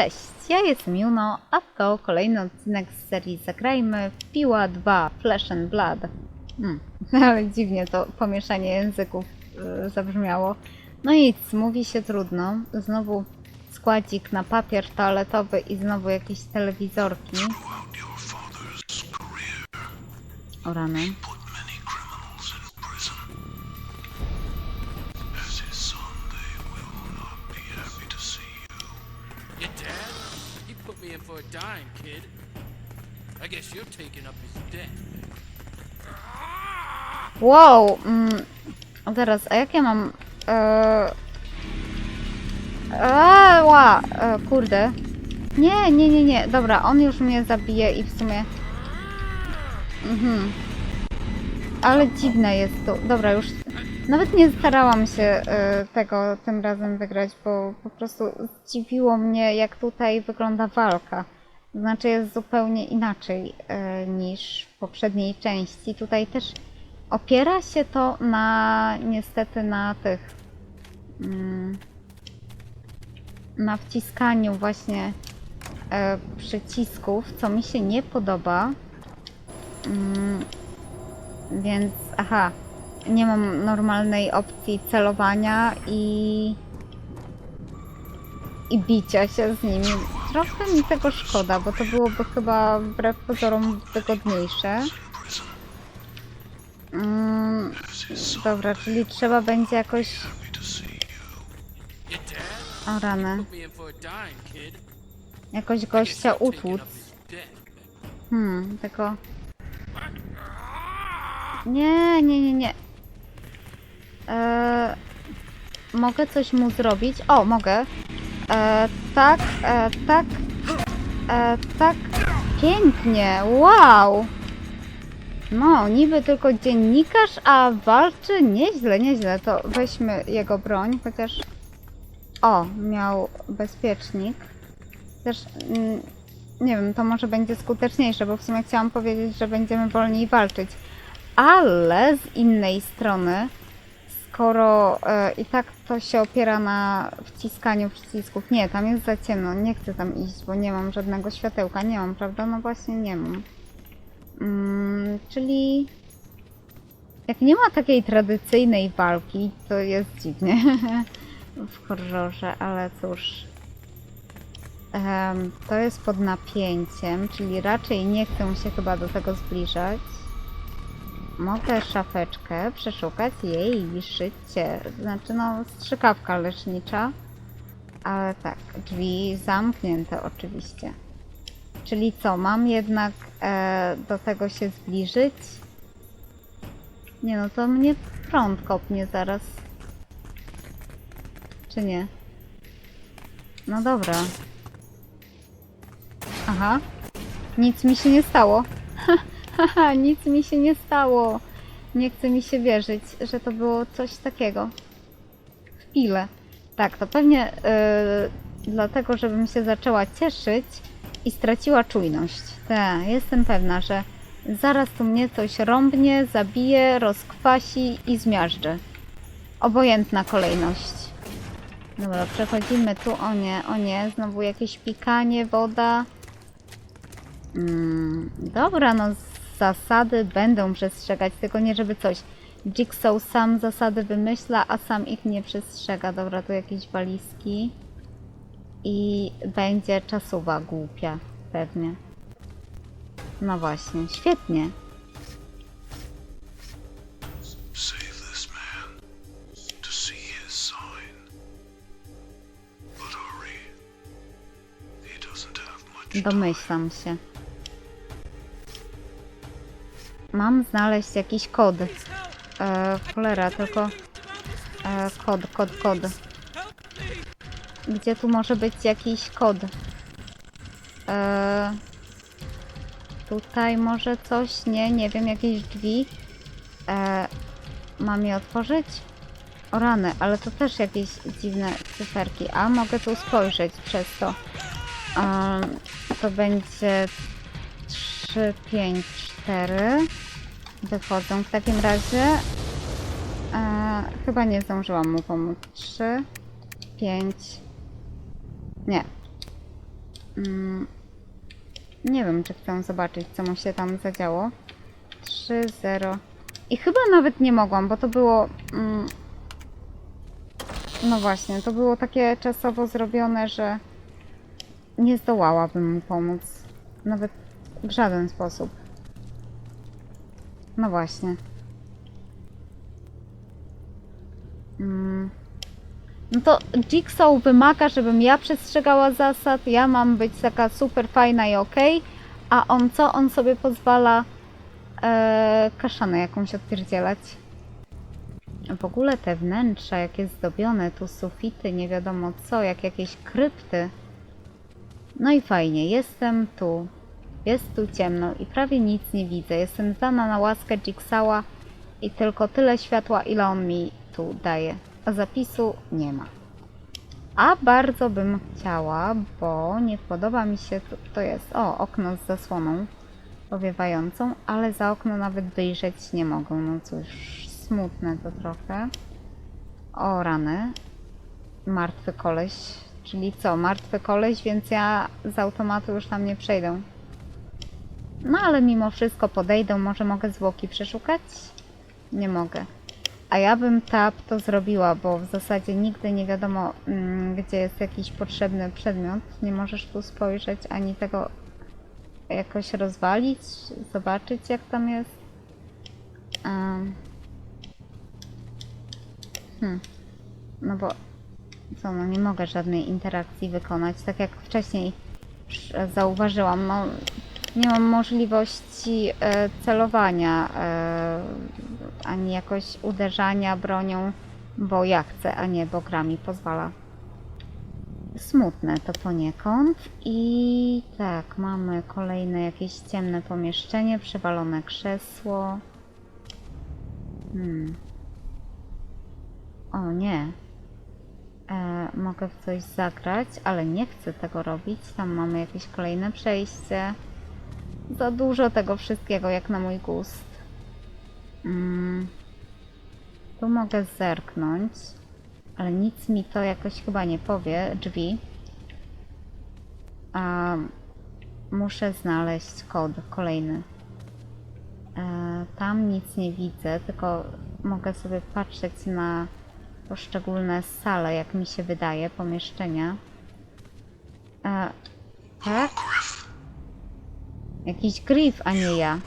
Cześć, ja jestem Juno, a to kolejny odcinek z serii Zagrajmy Piła 2 Flesh and Blood. Hmm, ale dziwnie to pomieszanie języków y, zabrzmiało. No nic, mówi się trudno. Znowu składzik na papier toaletowy i znowu jakieś telewizorki. O rany. For a dime, kid. I guess you're taking up his debt. Wow! Mm, a teraz, a jak ja mam... E, a, ła, e, kurde. Nie, nie, nie, nie. Dobra, on już mnie zabije i w sumie... Mhm. Ale dziwne jest to. Dobra, już... Nawet nie starałam się e, tego tym razem wygrać, bo po prostu zdziwiło mnie, jak tutaj wygląda walka. Znaczy jest zupełnie inaczej e, niż w poprzedniej części. Tutaj też opiera się to na niestety na tych mm, na wciskaniu właśnie e, przycisków, co mi się nie podoba. Mm, więc aha, nie mam normalnej opcji celowania i i bicia się z nimi. Trochę mi tego szkoda, bo to byłoby chyba wbrew pozorom wygodniejsze. Mm, dobra, czyli trzeba będzie jakoś... O rany. Jakoś gościa utłuc. Hmm, tylko... Nie, nie, nie, nie. Eee, mogę coś mu zrobić? O, mogę. Eee, tak, e, tak, e, tak. Pięknie, wow. No, niby tylko dziennikarz, a walczy nieźle, nieźle. To weźmy jego broń, chociaż... O, miał bezpiecznik. Też mm, nie wiem, to może będzie skuteczniejsze, bo w sumie chciałam powiedzieć, że będziemy wolniej walczyć. Ale z innej strony, skoro e, i tak to się opiera na wciskaniu przycisków. Nie, tam jest za ciemno, nie chcę tam iść, bo nie mam żadnego światełka. Nie mam, prawda? No właśnie nie mam. Mm, czyli jak nie ma takiej tradycyjnej walki, to jest dziwnie w horrorze, ale cóż. Em, to jest pod napięciem, czyli raczej nie chcę się chyba do tego zbliżać. Mogę szafeczkę przeszukać jej szycie, znaczy no strzykawka lecznicza, ale tak, drzwi zamknięte oczywiście. Czyli co, mam jednak e, do tego się zbliżyć? Nie no, to mnie prąd kopnie zaraz. Czy nie? No dobra. Aha. Nic mi się nie stało. Haha, nic mi się nie stało. Nie chce mi się wierzyć, że to było coś takiego. Chwilę. Tak, to pewnie yy, dlatego, żebym się zaczęła cieszyć i straciła czujność. Tak, jestem pewna, że zaraz tu mnie coś rąbnie, zabije, rozkwasi i zmiażdży. Obojętna kolejność. Dobra, przechodzimy tu. O nie, o nie, znowu jakieś pikanie, woda. Mm, dobra, no zasady będą przestrzegać, tylko nie żeby coś. Jigsaw sam zasady wymyśla, a sam ich nie przestrzega. Dobra, tu jakieś walizki. I będzie czasuwa głupia, pewnie. No właśnie, świetnie. Save this Mam znaleźć jakiś kod. E, cholera, tylko... E, kod, kod, kod. Gdzie tu może być jakiś kod? E, tutaj może coś? Nie, nie wiem, jakieś drzwi. E, mam je otworzyć? O rany, ale to też jakieś dziwne cyferki. A, mogę tu spojrzeć przez to. Em, to będzie 3, 5, 4. Wychodzą w takim razie. E, chyba nie zdążyłam mu pomóc. 3, 5. Nie. Mm, nie wiem, czy chcę zobaczyć, co mu się tam zadziało. 3, 0. I chyba nawet nie mogłam, bo to było. Mm, no właśnie, to było takie czasowo zrobione, że nie zdołałabym mu pomóc. Nawet w żaden sposób. No właśnie. Mm. No to Jigsaw wymaga, żebym ja przestrzegała zasad, ja mam być taka super fajna i okej, a on co? On sobie pozwala e, kaszanę jakąś odpierdzielać. W ogóle te wnętrza, jakie zdobione, tu sufity, nie wiadomo co, jak jakieś krypty. No i fajnie, jestem tu. Jest tu ciemno i prawie nic nie widzę. Jestem zdana na łaskę Jigsawa i tylko tyle światła, ile on mi tu daje. A zapisu nie ma. A bardzo bym chciała, bo nie podoba mi się, to, to jest, o, okno z zasłoną powiewającą, ale za okno nawet wyjrzeć nie mogę. No cóż, smutne to trochę. O, rany. Martwy koleś. Czyli co, martwy koleś, więc ja z automatu już tam nie przejdę. No ale mimo wszystko podejdę, może mogę zwłoki przeszukać? Nie mogę. A ja bym tap to zrobiła, bo w zasadzie nigdy nie wiadomo, mm, gdzie jest jakiś potrzebny przedmiot. Nie możesz tu spojrzeć ani tego jakoś rozwalić, zobaczyć jak tam jest. Em. Hmm. No bo co, no nie mogę żadnej interakcji wykonać, tak jak wcześniej zauważyłam, no nie mam możliwości e, celowania e, ani jakoś uderzania bronią, bo ja chcę, a nie bo gra mi pozwala. Smutne to poniekąd i tak, mamy kolejne jakieś ciemne pomieszczenie, przewalone krzesło. Hmm. O nie. E, mogę w coś zagrać, ale nie chcę tego robić. Tam mamy jakieś kolejne przejście. Za dużo tego wszystkiego, jak na mój gust. Mm. Tu mogę zerknąć, ale nic mi to jakoś chyba nie powie. Drzwi. A muszę znaleźć kod kolejny. E, tam nic nie widzę, tylko mogę sobie patrzeć na poszczególne sale, jak mi się wydaje, pomieszczenia. E, tak? Jakiś griff, a nie ja.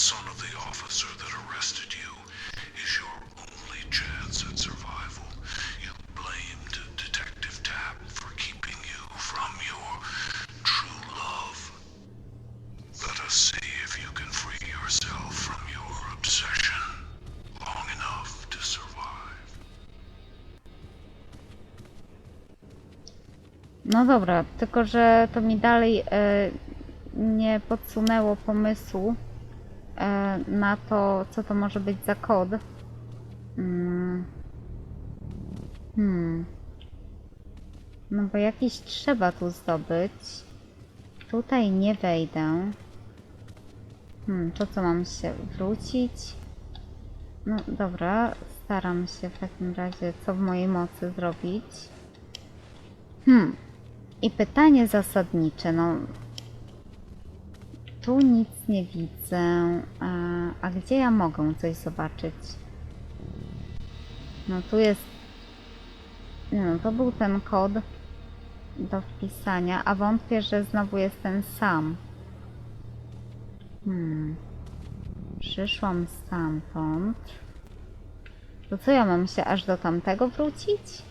Son of the officer that arrested you is your only chance at survival. You blamed Detective Tapp for keeping you from your true love. Let us see if you can free yourself from your obsession long enough to survive. No dobra, tylko że to mi dalej e, nie podsunęło pomysłu na to, co to może być za kod. Mm. Hmm. No bo jakiś trzeba tu zdobyć. Tutaj nie wejdę. Hmm, to co mam się wrócić? No dobra, staram się w takim razie, co w mojej mocy zrobić. Hmm. I pytanie zasadnicze, no. Tu nic nie widzę. A, gdzie ja mogę coś zobaczyć? No tu jest. No, to był ten kod do wpisania, a wątpię, że znowu jest ten sam. Hmm. Przyszłam stamtąd. To co ja mam się aż do tamtego wrócić?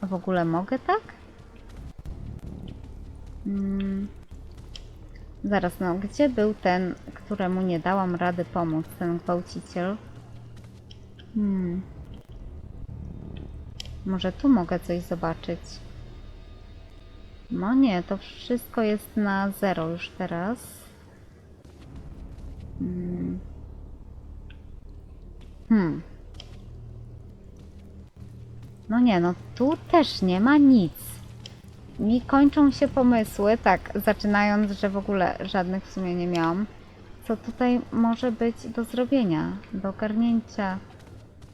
A W ogóle mogę tak? Mm. Zaraz, no, gdzie był ten, któremu nie dałam rady pomóc, ten gwałciciel? Hmm. Może tu mogę coś zobaczyć. No nie, to wszystko jest na zero już teraz. Mm. Hmm. No nie, no tu też nie ma nic. Mi kończą się pomysły, tak, zaczynając, że w ogóle żadnych w sumie nie miałam. Co tutaj może być do zrobienia, do ogarnięcia?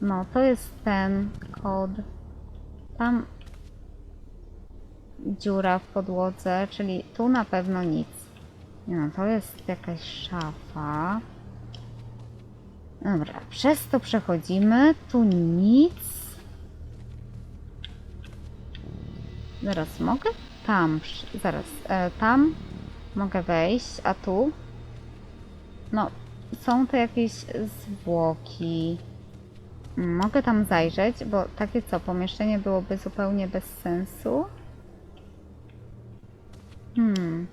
No, to jest ten kod. Tam dziura w podłodze, czyli tu na pewno nic. Nie no, to jest jakaś szafa. Dobra, przez to przechodzimy. Tu nic. Zaraz mogę? Tam, zaraz, e, tam mogę wejść, a tu? No, są to jakieś zwłoki. Mogę tam zajrzeć, bo takie co, pomieszczenie byłoby zupełnie bez sensu. Hmm.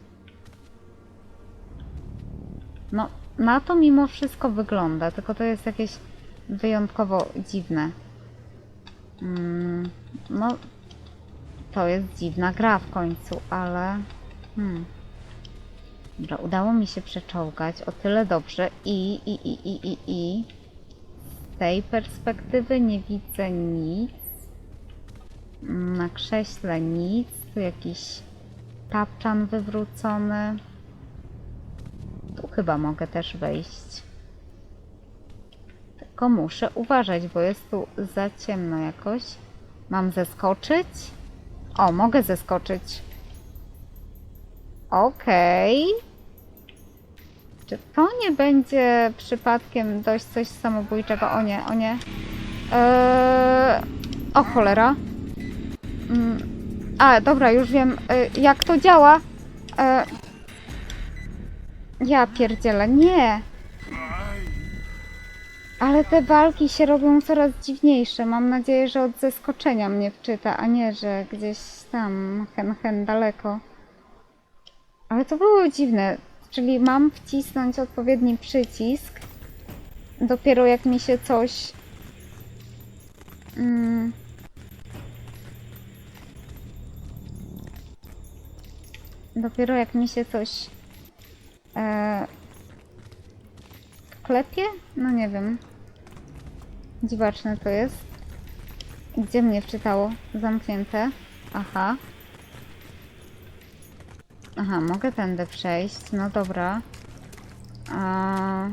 No, na to mimo wszystko wygląda, tylko to jest jakieś wyjątkowo dziwne. Mm, no, to jest dziwna gra w końcu, ale... Hmm. Dobra, udało mi się przeczołgać o tyle dobrze i, i, i, i, i, i z tej perspektywy nie widzę nic. Na krześle nic, tu jakiś tapczan wywrócony. Tu chyba mogę też wejść. Tylko muszę uważać, bo jest tu za ciemno jakoś. Mam zeskoczyć? O, mogę zeskoczyć. Okej. Czy to nie będzie przypadkiem dość coś samobójczego? O nie, o nie. Eee, o cholera. Mm, a, dobra, już wiem, y, jak to działa. E, ja pierdzielę, nie. Ale te walki się robią coraz dziwniejsze. Mam nadzieję, że od zeskoczenia mnie wczyta, a nie, że gdzieś tam, hen, hen, daleko. Ale to było dziwne. Czyli mam wcisnąć odpowiedni przycisk. Dopiero jak mi się coś. Mm, dopiero jak mi się coś. E, klepie? No nie wiem. Dziwaczne to jest. Gdzie mnie wczytało? Zamknięte. Aha. Aha, mogę tędy przejść. No dobra. A...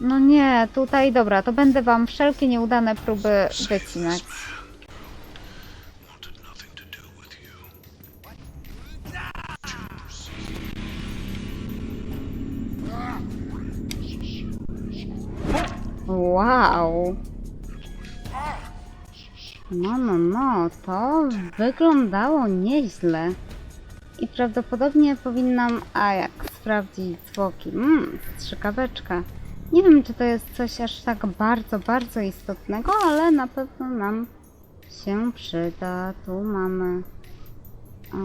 No nie, tutaj dobra, to będę wam wszelkie nieudane próby wycinać. Wow. No, no, no, to wyglądało nieźle. I prawdopodobnie powinnam, a jak sprawdzić zwłoki. Mmm, strzykaweczka. Nie wiem, czy to jest coś aż tak bardzo, bardzo istotnego, ale na pewno nam się przyda. Tu mamy o,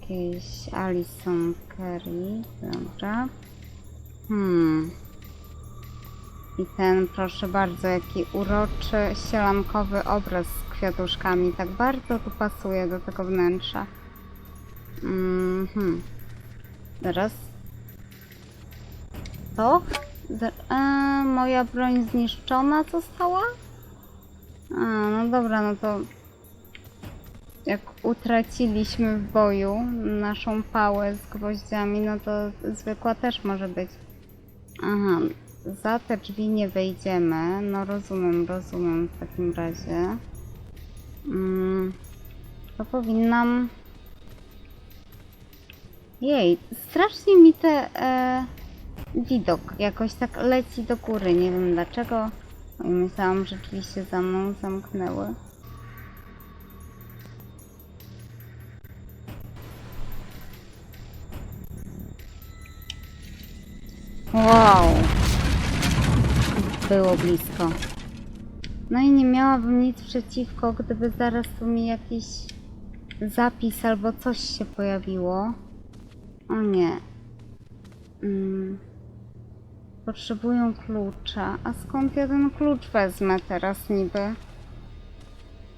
jakieś Alison Kerry, dobra. Hmm. I ten, proszę bardzo, jaki uroczy, sielankowy obraz z kwiatuszkami. Tak bardzo tu pasuje do tego wnętrza. Mhm. Teraz. To? E, moja broń zniszczona została? A, no dobra, no to jak utraciliśmy w boju naszą pałę z gwoździami, no to zwykła też może być. Aha, za te drzwi nie wejdziemy. No rozumiem, rozumiem w takim razie. Mm, to powinnam... Jej, strasznie mi te e, widok jakoś tak leci do góry. Nie wiem dlaczego. Oj, myślałam, że drzwi się za mną zamknęły. Wow. Było blisko. No i nie miałabym nic przeciwko, gdyby zaraz tu mi jakiś zapis albo coś się pojawiło. O nie. Mm. Potrzebują klucza. A skąd ja ten klucz wezmę teraz niby?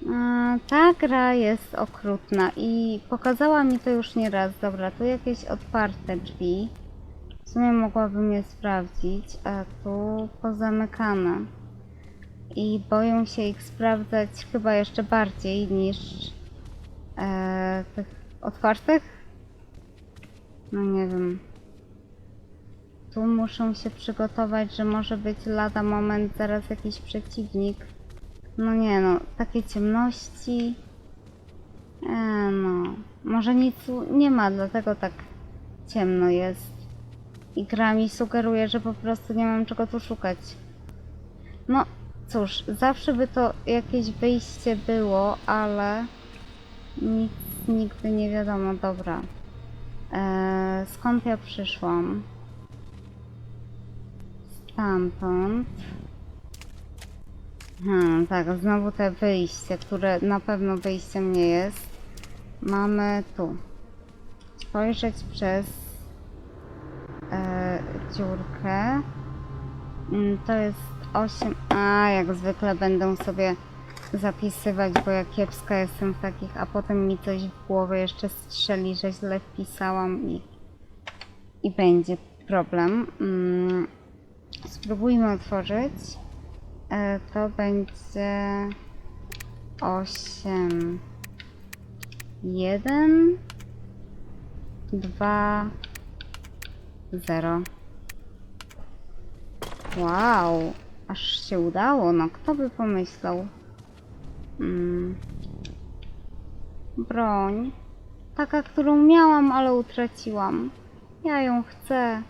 Mm, Ta gra jest okrutna i pokazała mi to już nie raz. Dobra, tu jakieś otwarte drzwi. W sumie mogłabym je sprawdzić, a tu pozamykane. I boję się ich sprawdzać chyba jeszcze bardziej niż e, tych otwartych. No nie wiem. Tu muszę się przygotować, że może być lada moment zaraz jakiś przeciwnik. No nie no, takie ciemności. E, no, może nic nie ma, dlatego tak ciemno jest. I gra mi sugeruje, że po prostu nie mam czego tu szukać. No cóż, zawsze by to jakieś wyjście było, ale nic nigdy nie wiadomo. Dobra. E, skąd ja przyszłam? Stamtąd. Hmm, tak, znowu te wyjście, które na pewno wyjściem nie jest. Mamy tu. Spojrzeć przez dziurkę. Mm, To jest 8. A, jak zwykle będą sobie zapisywać, bo ja kiepska jestem w takich, a potem mi coś w głowę jeszcze strzeli, że źle wpisałam i, i będzie problem. Mm, spróbujmy otworzyć. E, to będzie 8 1 2 0 Wow, aż się udało, no kto by pomyślał? Mm. Broń. Taka, którą miałam, ale utraciłam. Ja ją chcę,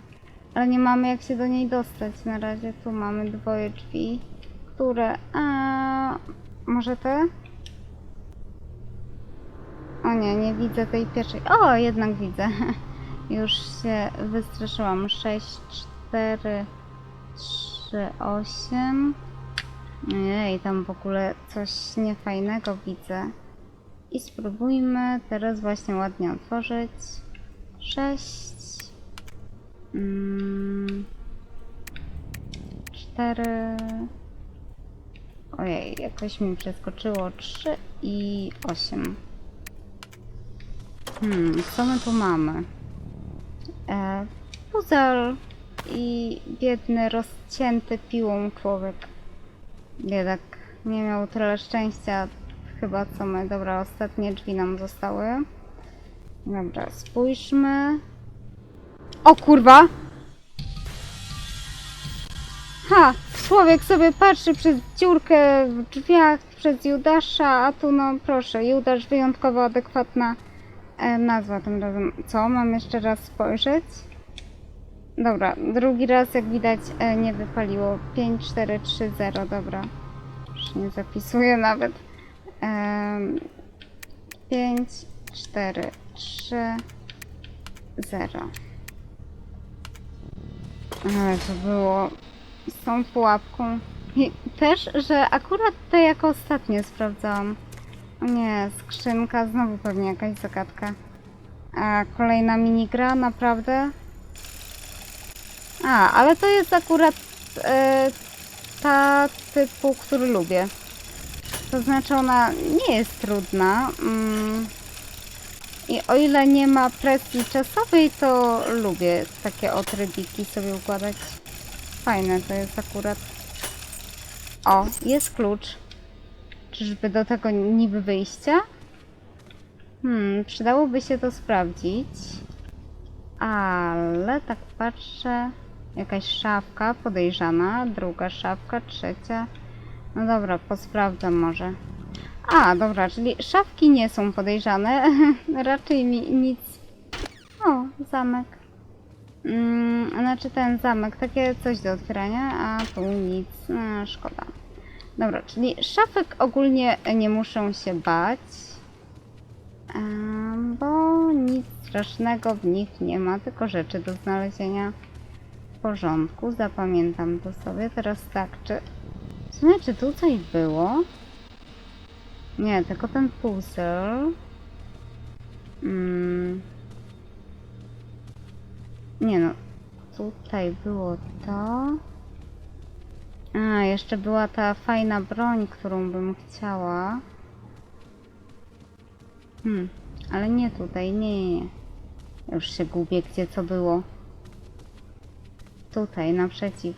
ale nie mamy jak się do niej dostać. Na razie tu mamy dwoje drzwi, które... A, może te? O nie, nie widzę tej pierwszej. O, jednak widzę. Już się wystraszyłam. 6, 4, 3, 8. Ojej, tam w ogóle coś niefajnego widzę. I spróbujmy teraz właśnie ładnie otworzyć. 6. Mm, 4. Ojej, jakoś mi przeskoczyło 3 i 8. Hmm, co my tu mamy? E, puzzle i biedny, rozcięty piłą człowiek. Biedak nie miał tyle szczęścia, chyba co my. Dobra, ostatnie drzwi nam zostały. Dobra, spójrzmy. O kurwa! Ha! Człowiek sobie patrzy przez dziurkę w drzwiach, przez Judasza, a tu no proszę, Judasz wyjątkowo adekwatna e, nazwa tym razem. Co? Mam jeszcze raz spojrzeć? Dobra, drugi raz jak widać e, nie wypaliło. 5, 4, 3, 0, dobra. Już nie zapisuję nawet. Em, 5, 4, 3, 0. Ale to było z tą pułapką. I też, że akurat to jako ostatnie sprawdzałam. Nie, skrzynka, znowu pewnie jakaś zagadka. A kolejna minigra, naprawdę? A, ale to jest akurat e, ta typu, który lubię. To znaczy ona nie jest trudna. Mm, I o ile nie ma presji czasowej, to lubię takie otrybiki sobie układać. Fajne to jest akurat. O, jest klucz. Czyżby do tego niby wyjścia? Hmm, przydałoby się to sprawdzić. Ale tak patrzę. Jakaś szafka podejrzana, druga szafka, trzecia. No dobra, posprawdzam może. A, dobra, czyli szafki nie są podejrzane. Raczej mi nic. O, zamek. Mm, znaczy ten zamek, takie coś do otwierania, a tu nic. No, szkoda. Dobra, czyli szafek ogólnie nie muszę się bać. Bo nic strasznego w nich nie ma, tylko rzeczy do znalezienia w porządku. Zapamiętam to sobie. Teraz tak, czy... W sumie, czy tu coś było? Nie, tylko ten puzzle. Mm. Nie no, tutaj było to. A, jeszcze była ta fajna broń, którą bym chciała. Hmm, ale nie tutaj, nie, nie. Już się gubię, gdzie co było. Tutaj, naprzeciw.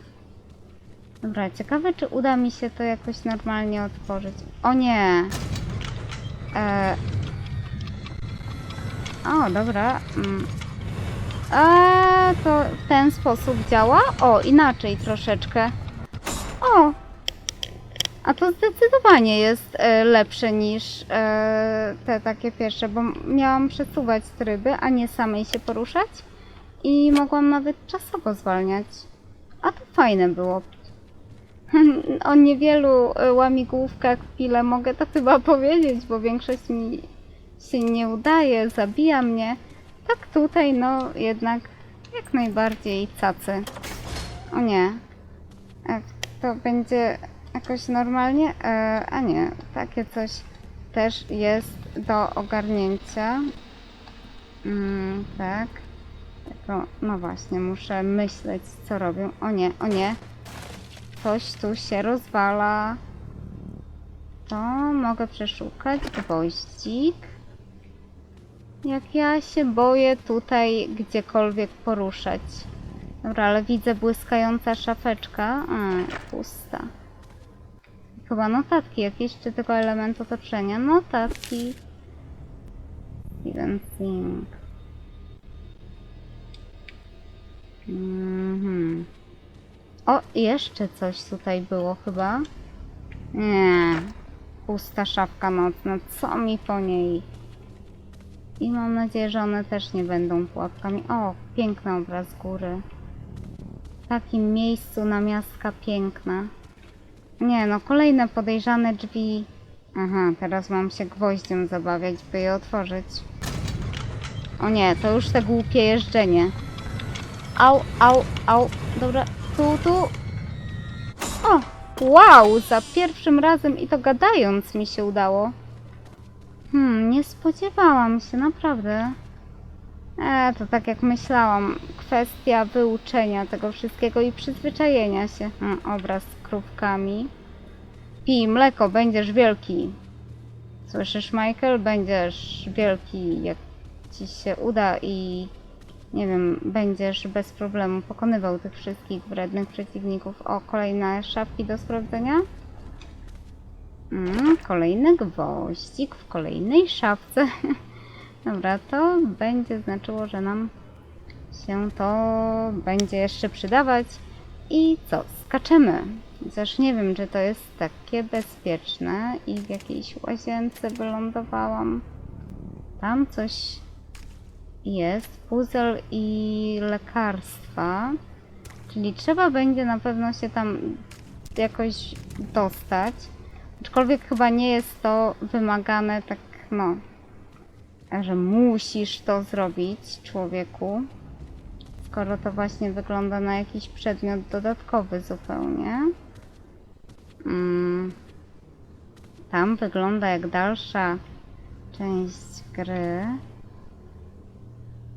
Dobra, ciekawe, czy uda mi się to jakoś normalnie otworzyć. O nie! E... O, dobra. Mm. A to w ten sposób działa? O, inaczej troszeczkę. O! A to zdecydowanie jest e, lepsze niż e, te takie pierwsze, bo miałam przesuwać tryby, a nie samej się poruszać. I mogłam nawet czasowo zwalniać. A to fajne było. o niewielu e, łamigłówkach ile mogę to chyba powiedzieć, bo większość mi się nie udaje, zabija mnie. Tak tutaj, no jednak jak najbardziej cacy. O nie. To będzie jakoś normalnie? E, a nie, takie coś też jest do ogarnięcia. Mm, tak. Tylko, no właśnie, muszę myśleć, co robię. O nie, o nie. Coś tu się rozwala. To mogę przeszukać. Gwoździk. Jak ja się boję tutaj gdziekolwiek poruszać. Dobra, ale widzę błyskająca szafeczka. A, pusta. Chyba notatki jakieś, czy tylko element otoczenia. Notatki. Steven Singh. Mhm. O, jeszcze coś tutaj było chyba. Nie. Pusta szafka nocna. Co mi po niej? I mam nadzieję, że one też nie będą pułapkami. O, piękny obraz góry. Takim miejscu namiastka piękna. Nie no, kolejne podejrzane drzwi. Aha, teraz mam się gwoździem zabawiać, by je otworzyć. O nie, to już te głupie jeżdżenie. Au, au, au. Dobra, tu, tu. O, wow, za pierwszym razem i to gadając mi się udało. Hmm, nie spodziewałam się, naprawdę. E, to tak jak myślałam. Kwestia wyuczenia tego wszystkiego i przyzwyczajenia się. Hmm, obraz z krówkami. Pij mleko, będziesz wielki. Słyszysz, Michael? Będziesz wielki, jak ci się uda i nie wiem, będziesz bez problemu pokonywał tych wszystkich wrednych przeciwników. O, kolejne szafki do sprawdzenia. Mm, kolejny gwoździk w kolejnej szafce. Dobra, to będzie znaczyło, że nam się to będzie jeszcze przydawać. I co? Skaczemy. Chociaż nie wiem, czy to jest takie bezpieczne i w jakiejś łazience wylądowałam. Tam coś jest. Puzzle i lekarstwa. Czyli trzeba będzie na pewno się tam jakoś dostać. Aczkolwiek chyba nie jest to wymagane tak, no, że musisz to zrobić, człowieku. Skoro to właśnie wygląda na jakiś przedmiot dodatkowy zupełnie. Mm. Tam wygląda jak dalsza część gry.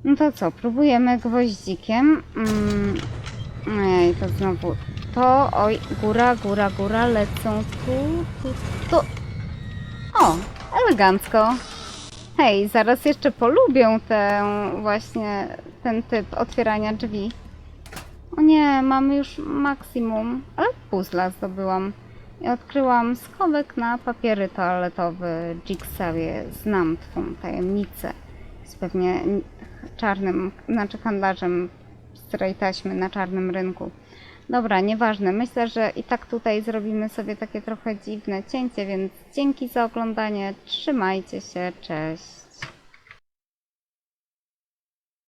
No to co, próbujemy gwoździkiem. Mm. Ej, to znowu to, oj, góra, góra, góra, lecą tu, tu, tu. O, elegancko. Hej, zaraz jeszcze polubię tę właśnie ten typ otwierania drzwi. O nie, mamy już maksimum, ale puzzla zdobyłam. I odkryłam schowek na papiery toaletowe Jigsawie. Znam twą tajemnicę. Jest pewnie czarnym, znaczy handlarzem strej taśmy na czarnym rynku. Dobra, nieważne. Myślę, że i tak tutaj zrobimy sobie takie trochę dziwne cięcie, więc dzięki za oglądanie. Trzymajcie się, cześć.